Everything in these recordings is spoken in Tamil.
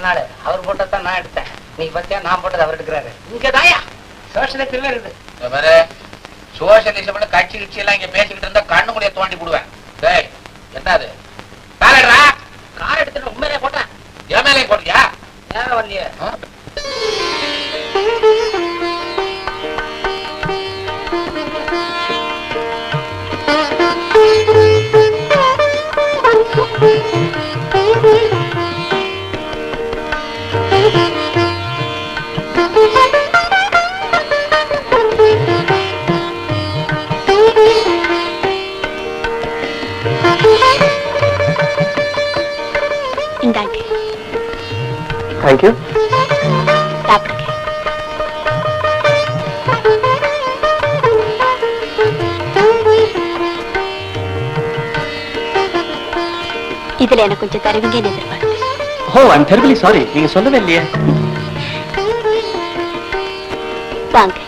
அதனால அவர் போட்டதான் நான் எடுத்தேன். நீங்க பத்தியா? நான் போட்டது அவர் எடுக்கிறாரு. இங்க தாயா சோஷலிசமே இருக்குது சோசியலிசம்னு கட்சி கட்சி எல்லாம் இங்க பேசிக்கிட்டு இருந்தா கண்ணு முடிய தோண்டி போடுவேன். டேய் என்னது கார் எடுத்துட்டு உண்மையிலே போட்டேன். என் மேலே போட்டியா நேரம் வரலையே ஆ? இந்தாங்க தேங்க்யூ சாப்பிடுங்க இதுல எனக்கு கொஞ்சம் தருவீங்கன்னு எதிர்பார்த்தேன் ஓ ஐம் டெரிபிளி சாரி நீங்க சொல்லவே இல்லையே வாங்க.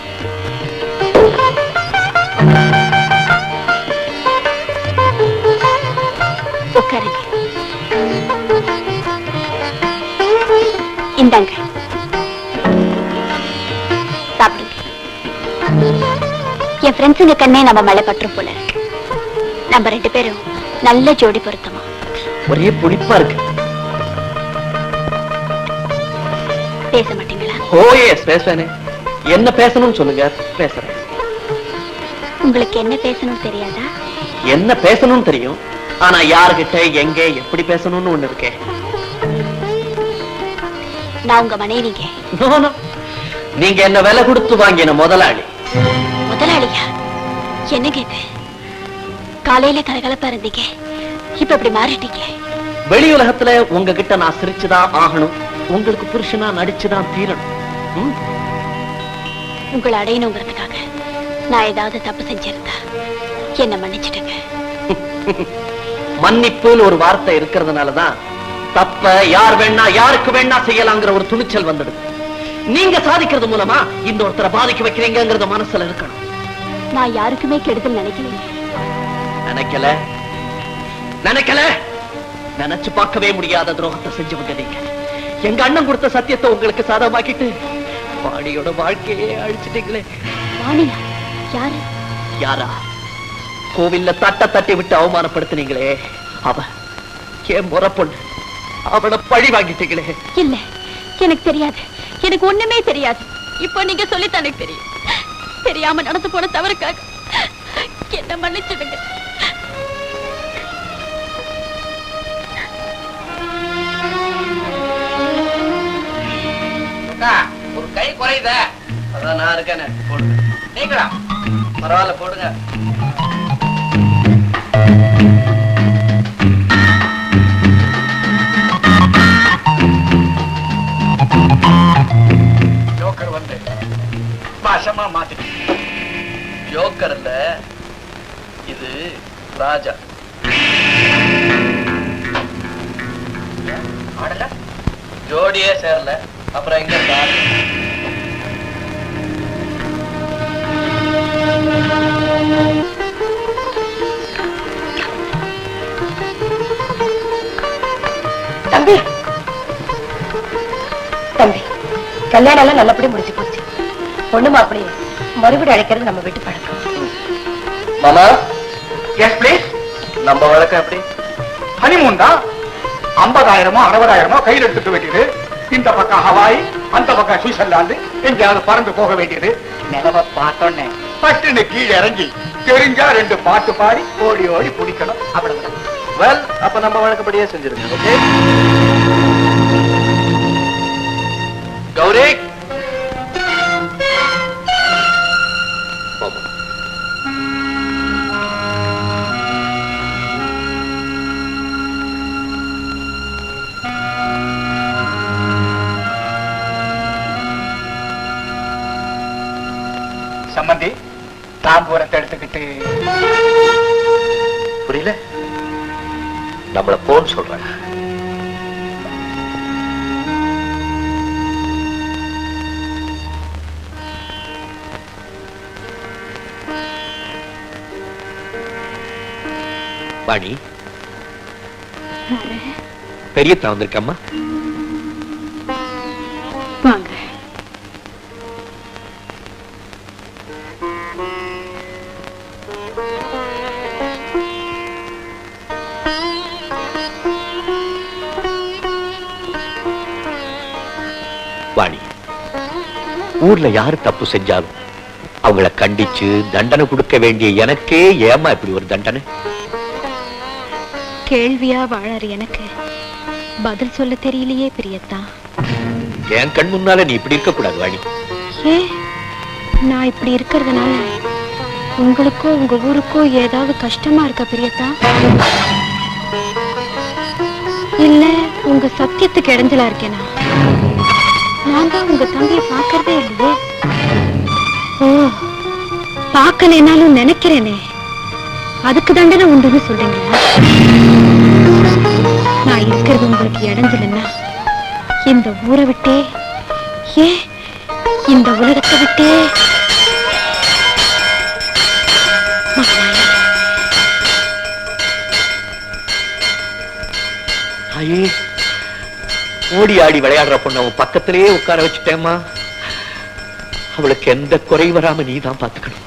உட்காருங்க. இந்தாங்க. சாப்பிடுங்க. என் ஃப்ரெண்ட்ஸுங்க கண்ணே நம்ம மேல பற்றும் போல இருக்கு. நம்ம ரெண்டு பேரும் நல்ல ஜோடி பொருத்தமா? ஒரே புளிப்பா இருக்கு. பேச மாட்டீங்களா? ஓ எஸ் பேசுவேனே. என்ன பேசணும்னு சொல்லுங்க பேசுறேன். உங்களுக்கு என்ன பேசணும் தெரியாதா? என்ன பேசணும்னு தெரியும் ஆனா யாருகிட்ட எங்க எப்படி பேசணும்னு ஒண்ணு இருக்கே. நான் உங்க மனைவிங்க. நீங்க என்ன விலை கொடுத்து வாங்கின முதலாளி? முதலாளியா? என்னங்க இது? காலையில கலகலப்பா இருந்தீங்க. இப்ப இப்படி மாறிட்டீங்க. வெளி உலகத்துல உங்ககிட்ட நான் சிரிச்சுதான் ஆகணும். உங்களுக்கு புருஷனா நடிச்சுதான் தீரணும். ம்? உங்களை அடையணுங்கிறதுக்காக நான் ஏதாவது தப்பு செஞ்சிருந்தா என்ன மன்னிச்சிடுங்க. மன்னிப்புன்னு ஒரு வார்த்தை இருக்கிறதுனாலதான் தப்ப யார் வேணா யாருக்கு வேணா செய்யலாங்கிற ஒரு துணிச்சல் வந்துடுது. நீங்க சாதிக்கிறது மூலமா இந்த ஒருத்தரை பாதிக்க வைக்கிறீங்கிறத மனசுல இருக்கணும். நான் யாருக்குமே கெடுதல் நினைக்கலைங்க. நினைக்கல? நினைக்கல? நினைச்சு பார்க்கவே முடியாத துரோகத்தை செஞ்சவங்க நீங்க. எங்க அண்ணன் கொடுத்த சத்தியத்தை உங்களுக்கு சாதமாக்கிட்டு வாணியோட வாழ்க்கையே அழிச்சிட்டீங்களே. வாணியா யாரு? யாரா? கோவில்ல தட்ட தட்டி விட்டு அவமானப்படுத்தினீங்களே. அவ என் முறை பொண்ணு அவளை பழி வாங்கிட்டீங்களே. இல்ல எனக்கு தெரியாது. எனக்கு ஒண்ணுமே தெரியாது. இப்போ நீங்க சொல்லித்தான் எனக்கு தெரியும். தெரியாம நடந்து போன தவறுக்காக என்ன மன்னிச்சிடுங்க. ஒரு கை குறையுதே. அதான் நான் இருக்கேன்னு போடுங்க. நீங்களா? பரவாயில்ல போடுங்க. ஜோக்கர் வந்து பாசமா மாத்திட்டு. ஜோக்கர் இல்ல இது ராஜா. ஆடல? ஜோடியே சேரல. அப்புறம் எங்க இருக்கா? தம்பி. தம்பி கல்யாணம் எல்லாம் நல்லபடி முடிஞ்சு போச்சு. பொண்ணு மாப்பிளைய மறுபடியும் அழைக்கிறது நம்ம வீட்டு பழக்கம். மாமா? எஸ் ப்ளீஸ் நம்ம வழக்கம் எப்படி? ஹனிமூன் தான். ஐம்பதாயிரமோ அறுபதாயிரமோ கையில் எடுத்துக்க வேண்டியது இந்த பக்கம் ஹவாய் அந்த பக்கம் சுவிட்சர்லாந்து. எங்கேயாவது பறந்து போக வேண்டியது. நிலவை பார்த்தோன்னே. பட்டுன்னு கீழே இறங்கி தெரிஞ்சா ரெண்டு பாட்டு பாடி ஓடி ஓடி பிடிக்கணும் அவ்வளவுதான் வெல் அப்ப நம்ம வழக்கப்படியே செஞ்சிருக்கோம் ஓகே கௌரி சம்பந்தி தாம்பூரத்தை எடுத்துக்கிட்டு. புரியல? நம்மள போன்னு சொல்றாங்க வாணி. பெரியத்தா வந்திருக்கம்மா. வாணி ஊர்ல யாரு தப்பு செஞ்சாலும் அவங்கள கண்டிச்சு தண்டனை கொடுக்க வேண்டிய எனக்கே ஏமா இப்படி ஒரு தண்டனை? கேள்வியா வாழற எனக்கு. பதில் சொல்ல தெரியலையே பிரியத்தா. என் கண் முன்னால நீ இப்படி இருக்க கூடாது வாணி. ஏ நான் இப்படி இருக்கிறதுனால உங்களுக்கோ உங்க ஊருக்கோ ஏதாவது கஷ்டமா இருக்கா பிரியத்தா இல்ல உங்க சத்தியத்துக்கு இடைஞ்சலா இருக்கேனா? நான் தான் உங்க தம்பியை பார்க்கறதே இல்லையே. ஓ பார்க்கலைனாலும் நினைக்கிறேனே. அதுக்கு தண்டனை உண்டுன்னு சொல்றீங்களா? நான் இருக்கிறது உங்களுக்கு இடைஞ்சலன்னா இந்த ஊரை விட்டே ஏ இந்த உலகத்தை விட்டே மகனாயே, தாயே ஓடி ஆடி விளையாடுற பொண்ணு அவன் பக்கத்திலேயே உட்கார வச்சுட்டேம்மா. அவளுக்கு எந்த குறை வராம நீ தான் பாத்துக்கணும்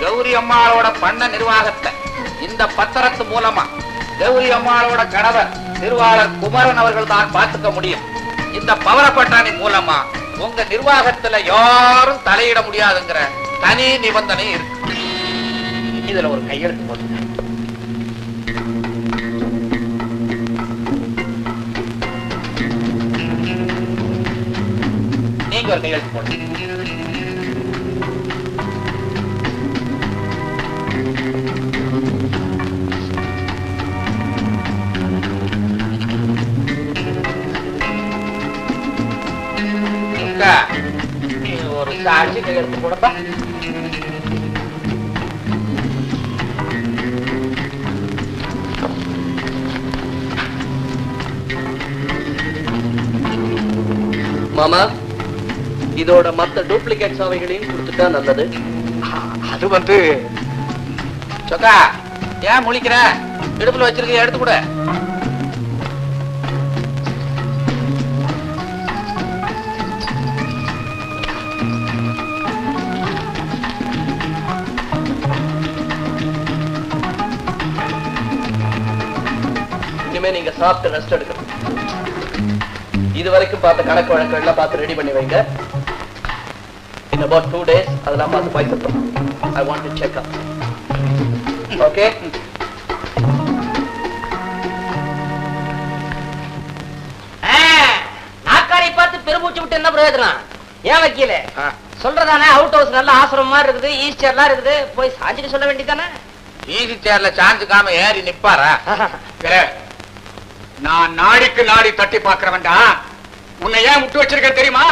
கௌரி அம்மாளோட பண்ண நிர்வாகத்தை இந்த பத்திரத்து மூலமா கௌரி அம்மாளோட கணவர் திருவாளர் குமரன் அவர்கள் தான் பார்த்துக்க முடியும். இந்த பவர பட்டாணி மூலமா உங்க நிர்வாகத்துல யாரும் தலையிட முடியாதுங்கிற தனி நிபந்தனை இருக்கு. இதுல ஒரு கையெழுத்து போடுங்க நீங்க ஒரு கையெழுத்து போடுங்க போடப்பா. மாமா இதோட மத்த டூப்ளிகேட் சாவைகளையும் கொடுத்துட்டா நல்லது. அது வந்து சொக்கா ஏன் முழிக்கிற? இடுப்புல வச்சிருக்க எடுத்து கூட. இனிமே நீங்க சாப்பிட்டு ரெஸ்ட் எடுக்கணும். இது வரைக்கும் பார்த்த கணக்கு வழக்கு எல்லாம் பார்த்து ரெடி பண்ணி வைங்க. இன் அபவுட் டூ டேஸ் அதெல்லாம் பார்த்து பைசப்போம் I want to check up okay நாக்காரை பார்த்து பெருமூச்சு விட்டு என்ன பிரயோஜனம்? ஏன் வக்கீல. சொல்றதானே அவுட் ஹவுஸ் நல்ல ஆசிரமம் மாதிரி இருக்குது ஈஸ்டர்லாம் இருக்குது. போய் சாஞ்சிட்டு சொல்ல வேண்டியதானே ஈஸி சேர்ல சாஞ்சுக்காம ஏறி நிப்பாரா? கிரே, நான் நாடிக்கு நாடி தட்டி பாக்குறவன்டா உன்னை ஏன் விட்டு வச்சிருக்க தெரியுமா?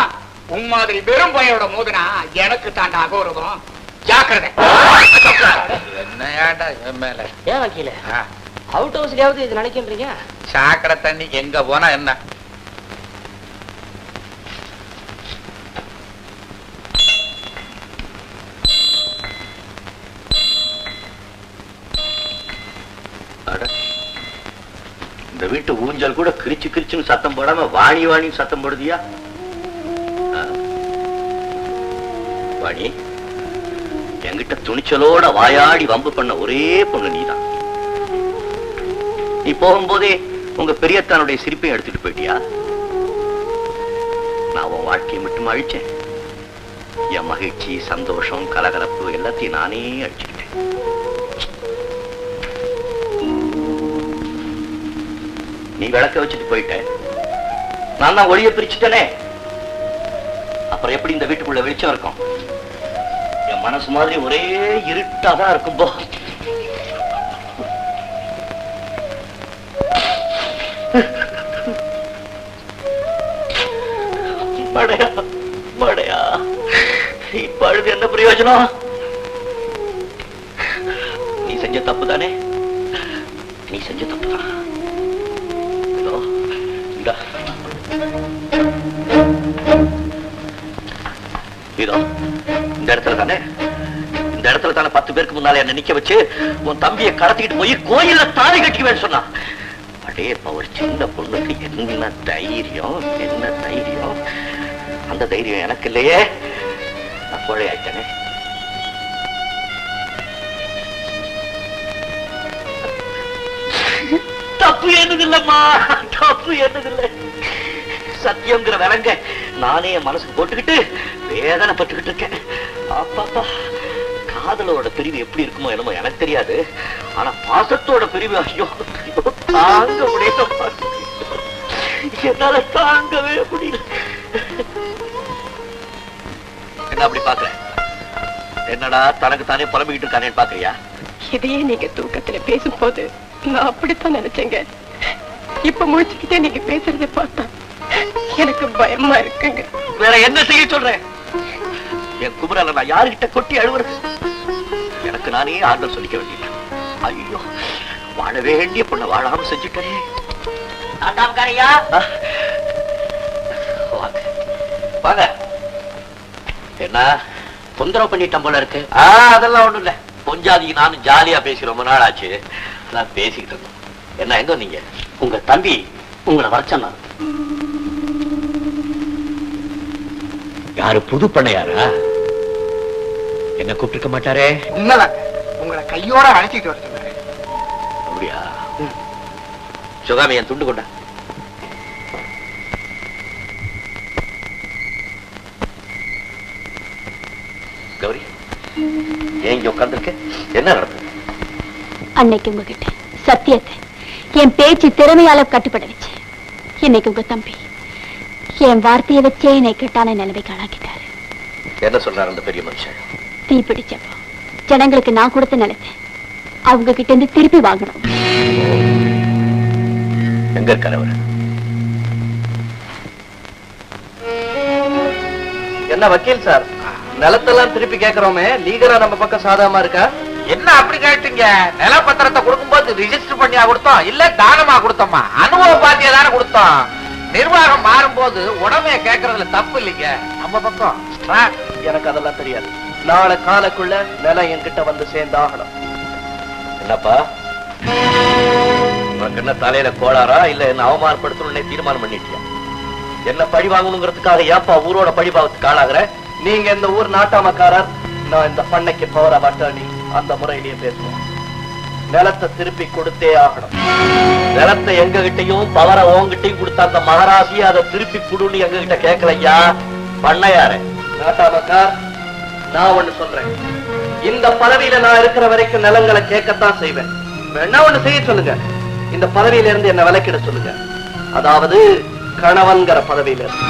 உன் மாதிரி வெறும் பையனோட மோதுனா எனக்கு தாண்டா அகௌரவம். ஜாக்கிரதை. ஏன் வக்கீல? அவுட் ஹவுஸ்லயாவது இது நினைக்கின்றீங்க? சாக்கடை தண்ணி எங்க போனா என்ன? இந்த வீட்டு ஊஞ்சல் கூட கிரிச்சு கிரிச்சுன்னு சத்தம் போடாம வாணி வாணி சத்தம் போடுதியா? வாணி என்கிட்ட துணிச்சலோட வாயாடி வம்பு பண்ண ஒரே பொண்ணு நீதான். நீ போகும்போதே உங்க பெரியத்தானுடைய சிரிப்பையும் எடுத்துட்டு போயிட்டியா? நான் உன் வாழ்க்கையை மட்டும் அழிச்சேன். என் மகிழ்ச்சி சந்தோஷம் கலகலப்பு எல்லாத்தையும் நானே அழிச்சுக்கிட்டேன். நீ விளக்க வச்சுட்டு போயிட்ட. நான் தான் ஒளிய பிரிச்சுட்டனே. அப்புறம் எப்படி இந்த வீட்டுக்குள்ள வெளிச்சம் இருக்கும்? என் மனசு மாதிரி ஒரே இருட்டாதான் இருக்கும் போ. இப்ப அழுது என்ன பிரயோஜனம்? நீ செஞ்ச தப்பு தானே நீ செஞ்ச தப்பு தான் இதோ இந்த இடத்துல தானே? இந்த இடத்துல தானே பத்து பேருக்கு முன்னால என்ன நிக்க வச்சு உன் தம்பியை கடத்திக்கிட்டு போய் கோயில்ல தாலி கட்டிக்குவேன்னு சொன்னா. அடே ஒரு சின்ன பொண்ணுக்கு என்ன தைரியம்? என்ன தைரியம்? அந்த தைரியம் எனக்கு இல்லையே. நான் கோழை ஆயிட்டேனே தப்பு என்னது இல்லம்மா? தப்பு என்னது இல்லை? சத்தியங்கிற விலங்க நானே மனசு மனசுக்கு போட்டுக்கிட்டு வேதனைப்பட்டுக்கிட்டு இருக்கேன். அப்பாப்பா காதலோட பிரிவு எப்படி இருக்குமோ என்னமோ எனக்கு தெரியாது. ஆனா பாசத்தோட பிரிவு ஐயோ ஐயோ, தாங்க முடியல. என்னால தாங்கவே முடியல. என்ன அப்படி பாக்குற? என்னடா தனக்கு தானே புலம்பிக்கிட்டு இருக்கானேன்னு பாக்குறியா? இதையே நீங்க தூக்கத்துல பேசும்போது நான் அப்படித்தான் நினைச்சேங்க. இப்ப முடிச்சுக்கிட்டே நீங்க பேசுறதை பார்த்தா எனக்கு பயமா இருக்குங்க. வேற என்ன செய்ய சொல்றேன் என் குமரல நான் யாருகிட்ட கொட்டி அழுவுறது? எனக்கு நானே ஆறுதல் சொல்லிக்க வேண்டியது. ஐயோ வாழ வேண்டிய பொண்ணை வாழாம செஞ்சுட்டேனே. வாங்க. வாங்க. என்ன? தொந்தரவு பண்ணிட்டோம் போல இருக்கு. அதெல்லாம் ஒண்ணும் இல்ல. பொஞ்சாதிக்கு நானும் ஜாலியா பேசி ரொம்ப நாள் ஆச்சு நான் பேசிக்கிட்டு இருந்தோம். என்ன எங்க நீங்க உங்க தம்பி உங்களை வர சொன்னார். யாரு புது பண்ணையாரா? என்ன கூப்பிட்டுருக்க மாட்டாரே? உண்மைதான் உங்களை கையோட அழைச்சிட்டு வர சொன்னாரு. அப்படியா? சுகாமி என் துண்டு கொண்டா. கௌரி ஏன் இங்க உட்கார்ந்திருக்க? என்ன நடந்தது? அன்னைக்கு உங்ககிட்ட சத்தியத்தை என் பேச்சு திறமையால கட்டுப்பட வச்சு இன்னைக்கு உங்க தம்பி. என் வார்த்தையை வச்சே என்னை கெட்டான நிலைமைக்கு ஆளாக்கிட்டாரு. என்ன சொல்றாரு அந்த பெரிய மனுஷன்? தீ பிடிச்சப்போ. ஜனங்களுக்கு நான் கொடுத்த நிலத்தை அவங்க கிட்ட இருந்து திருப்பி வாங்கணும். எங்க இருக்காரு அவரு? என்ன வக்கீல் சார்? நிலத்தெல்லாம் திருப்பி கேக்குறோமே லீகரா நம்ம பக்கம் சாதகமா இருக்கா? என்ன அப்படி கேட்டீங்க? நிலப்பத்திரத்தை கொடுக்கும்போது ரிஜிஸ்டர் பண்ணியா கொடுத்தோம் இல்ல தானமா கொடுத்தோமா? அனுபவ பாத்தியா தானே கொடுத்தோம். நிர்வாகம் மாறும்போது உடமைய கேட்கறதுல தப்பு இல்லைங்க. நம்ம பக்கம். எனக்கு அதெல்லாம் தெரியாது. நாளை காலக்குள்ள நிலம் என்கிட்ட வந்து சேர்ந்தாகணும். என்னப்பா? உனக்கு என்ன தலையில கோளாரா இல்ல என்ன அவமானப்படுத்தணும்னே தீர்மானம் பண்ணிட்டியா? என்ன பழி வாங்கணுங்கிறதுக்காக ஏப்பா ஊரோட பழி பாவத்துக்கு ஆளாகிற? நீங்க இந்த ஊர் நாட்டாமக்காரர் நான் இந்த பண்ணைக்கு போற அட்டர்னி அந்த முறையிலேயே பேசுவோம். நிலத்தை திருப்பி கொடுத்தே ஆகணும். நிலத்தை எங்க கிட்டையும் பவர ஓங்கிட்டையும் கொடுத்த அந்த மகராசி அதை திருப்பி குடுன்னு எங்க கிட்ட கேட்கலையா பண்ணையாரு நாட்டாமக்கார் நான் ஒண்ணு சொல்றேன். இந்த பதவியில நான் இருக்கிற வரைக்கும் நிலங்களை கேட்கத்தான் செய்வேன். வேணா ஒண்ணு செய்ய சொல்லுங்க. இந்த பதவியில இருந்து என்ன விலக்கிட சொல்லுங்க. அதாவது கணவன்கிற பதவியில இருந்து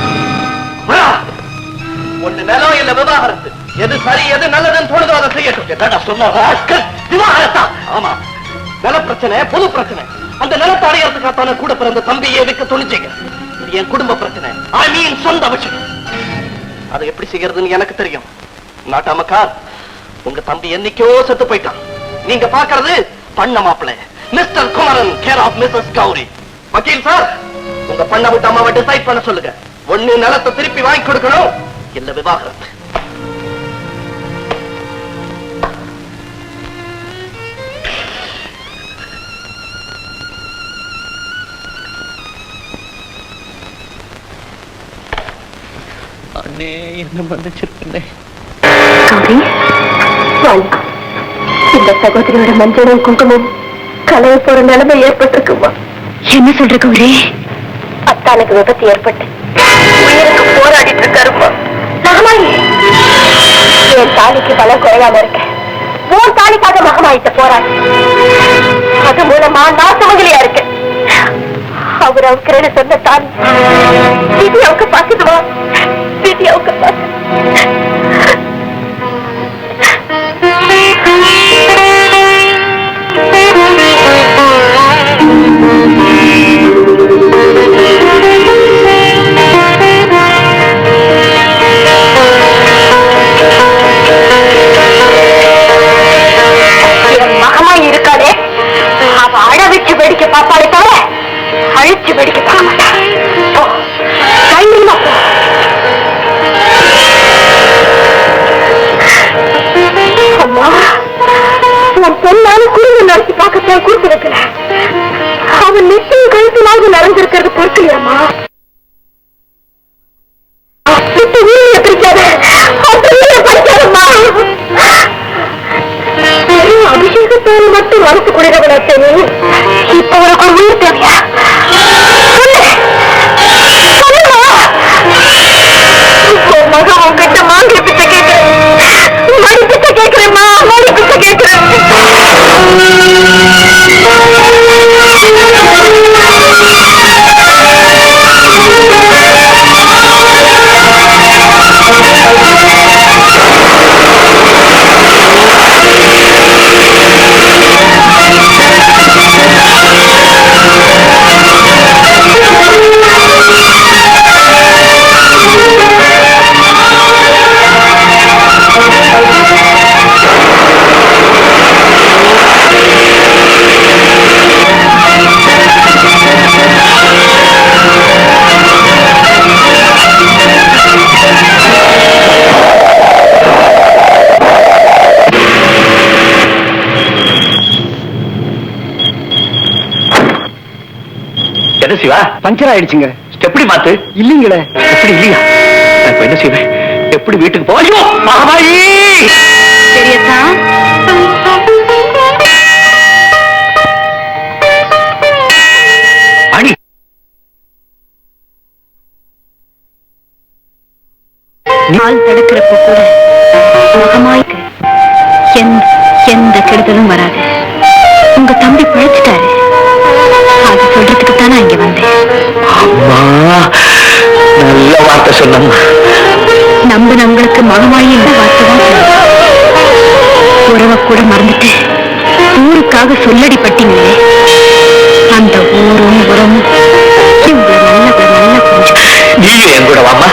ஒண்ணு நிலம் இல்ல விவாகரத்து. எது சரி எது நல்லதுன்னு தோணுதோ அதை செய்யட்டும். என்னடா சொன்ன ஆமா. நில பிரச்சனை பொது பிரச்சனை. அந்த நிலத்தை அடையறதுக்காக கூட பிறந்த தம்பியை வைக்க துணிச்சீங்க இது என் குடும்ப பிரச்சனை. ஐ மீன் சொந்த விஷயம். அதை எப்படி செய்யறதுன்னு எனக்கு தெரியும். நாட்டாமக்கா உங்க தம்பி என்னைக்கோ செத்து போயிட்டான். நீங்க பாக்குறது பண்ண மாப்பிள்ள. Mister Kumaran care of missus Gowri. வக்கீல் சார் உங்க பண்ண விட்டு அம்மாவை டிசைட் பண்ண சொல்லுங்க. ஒண்ணு நிலத்தை திருப்பி வாங்கி கொடுக்கணும் இல்ல விவாகரத்து. அண்ணே என்ன வாணி இந்த சகோதரியோட மஞ்சளும் குங்குமம் கலைய போற நிலைமை ஏற்பட்டிருக்குமா? என்ன சொல்ற கௌரி? அத்தானுக்கு விபத்து ஏற்பட்டு. உயிருக்கு போராடிட்டு இருக்காருமா என் தாலிக்கு பலம் குறையாம இருக்க. உன் தாலிக்காக மகமாயிட்ட போராடி அது மூலமா நான் சுமங்கலியா இருக்கேன். அவர் அவுக்கிறேன்னு சொன்ன தாலி. விதி அவங்க பாத்துடுவா விதி அவங்க பாத்து மறுத்து குடிரவிடத்தே பஞ்சர் ஆயிடுச்சுங்க. எப்படி மாத்து. இல்லீங்களே. எப்படி இல்லையா? நான் இப்ப என்ன செய்வேன்? எப்படி வீட்டுக்கு போ ஐயோ மகமாயி அணி. நாள் தடுக்கிறப்ப கூட முகமாய்க்கு. எந்த எந்த கெடுதலும் வராது. உங்க தம்பி பிழைச்சிட்டாரு அது சொல்றதுக்கு தானே இங்க அம்மா நல்ல வார்த்தை சொன்னம்மா. நம்பினவங்களுக்கு மகமாயி இந்த வார்த்தை தான். உறவை கூட மறந்துட்டு ஊருக்காக சொல்லடி பட்டீங்களே. அந்த ஊரும் உறவும் நீயும் என் கூட வாமா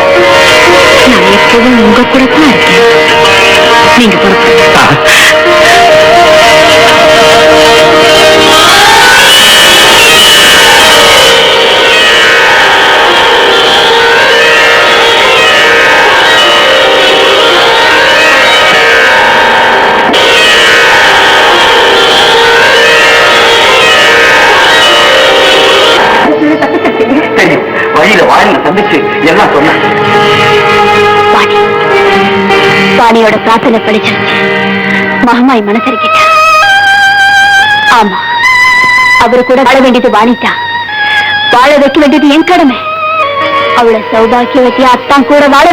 நான் எப்பவும் உங்க கூட தான் இருக்கேன். நீங்க பொறுப்பு வாணியோட பிரார்த்தனை படிச்சிருச்சு மகமாய் மனசரிக்கிட்டா. ஆமா. அவரு கூட வாழ வேண்டியது வாணிதான் வாழ வைக்க வேண்டியது என் கடமை. அவளை சௌபாக்கியவத்தியா அத்தான் கூட வாழ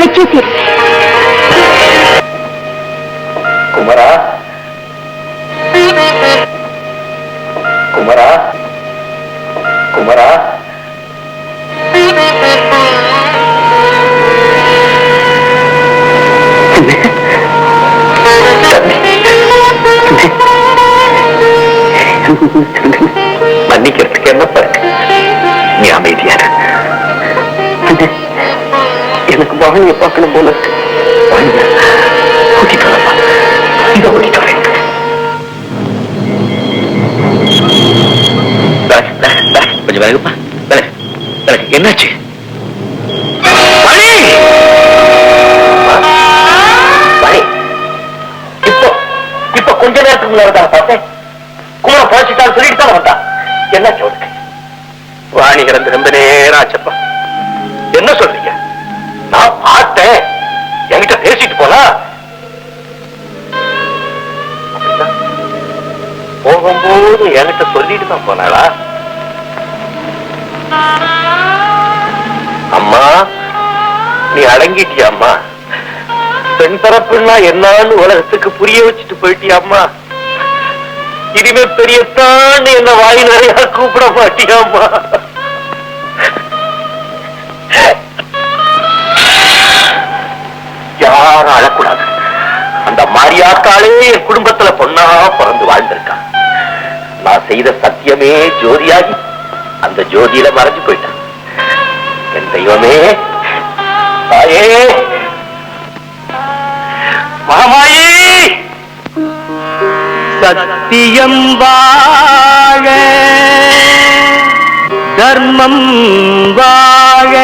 பெண் பரப்புன்னா என்னன்னு உலகத்துக்கு புரிய வச்சுட்டு போயிட்டியா அம்மா? இனிமே பெரியத்தான் என்ன வாய் நிறைய கூப்பிட மாட்டியாம்மா யாரும் அழக்கூடாது. அந்த மாரியாத்தாலே என் குடும்பத்துல பொண்ணா பிறந்து வாழ்ந்திருக்கான் நான் செய்த சத்தியமே ஜோதியாகி அந்த ஜோதியில மறைஞ்சு போயிட்டான் என் தெய்வமே தாயே மகமாயி! சத்தியம் வாழ தர்மம் வாழ.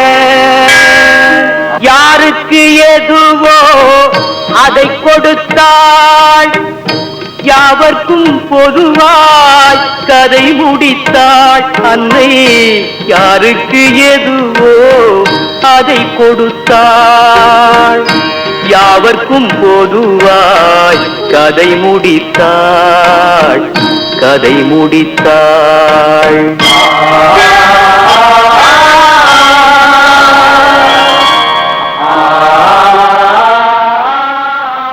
யாருக்கு எதுவோ அதை கொடுத்தாள். யாவர்க்கும் பொதுவாய் கதை முடித்தாள். அன்னை யாருக்கு எதுவோ அதை கொடுத்தாள். யாவர்க்கும் பொதுவாய். கதை முடித்தாள். கதை முடித்தாள்.